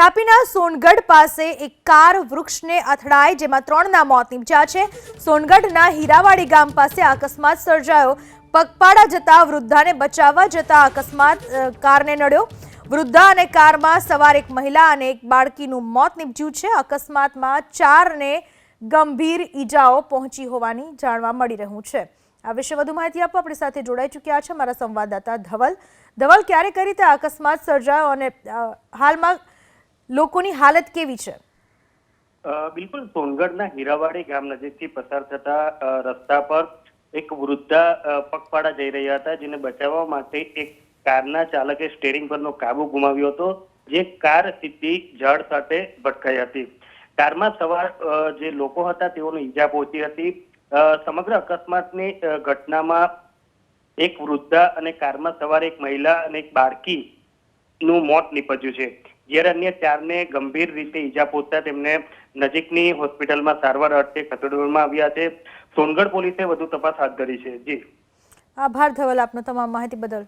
તાપીના સોનગઢ પાસે એક કાર વૃક્ષને અથડાઈ જેમાં ત્રણના મોત નીપજ્યા છે. સોનગઢના હીરાવાડી ગામ પાસે અકસ્માત સર્જાયો. પગપાળા જતા વૃદ્ધાને બચાવવા જતા અકસ્માત કારને નડ્યો. વૃદ્ધા અને કારમાં સવાર એક મહિલા અને એક બાળકીનું મોત નીપજ્યું છે. અકસ્માતમાં ચારને ગંભીર ઈજાઓ પહોંચી હોવાની જાણવા મળી રહ્યું છે. આ વિશે વધુ માહિતી આપવા આપણી સાથે જોડાઈ ચૂક્યા છે મારા સંવાદદાતા ધવલ. ધવલ, ક્યારે કરી રીતે અકસ્માત સર્જાયો અને હાલમાં લોકોની હાલત કેવી છે? બિલકુલ સોનગઢના હીરાવાડી ગામ નજીકથી પસાર થતા રસ્તા પર એક વૃદ્ધા પગપાળા જઈ રહ્યા હતા, જેને બચાવવા માટે એક કારના ચાલકે સ્ટેરિંગ પરનો કાબુ ગુમાવ્યો હતો, જે કાર સીધી ઝાડ સાથે ભટકાઈ હતી. કારમાં સવાર જે લોકો હતા તેઓને ઈજા પહોંચી હતી. સમગ્ર અકસ્માતની ઘટનામાં એક વૃદ્ધા અને કારમાં સવાર એક મહિલા અને એક બાળકી નું મોત નીપજ્યું છે. જ્યારે અન્ય ચારને ગંભીર રીતે ઈજા પહોંચતા તેમને નજીકની હોસ્પિટલમાં સારવાર અર્થે ખસેડવામાં આવ્યા છે. સોનગઢ પોલીસે વધુ તપાસ હાથ ધરી છે. જી. આભાર ધવલ આપનો તમામ માહિતી બદલ.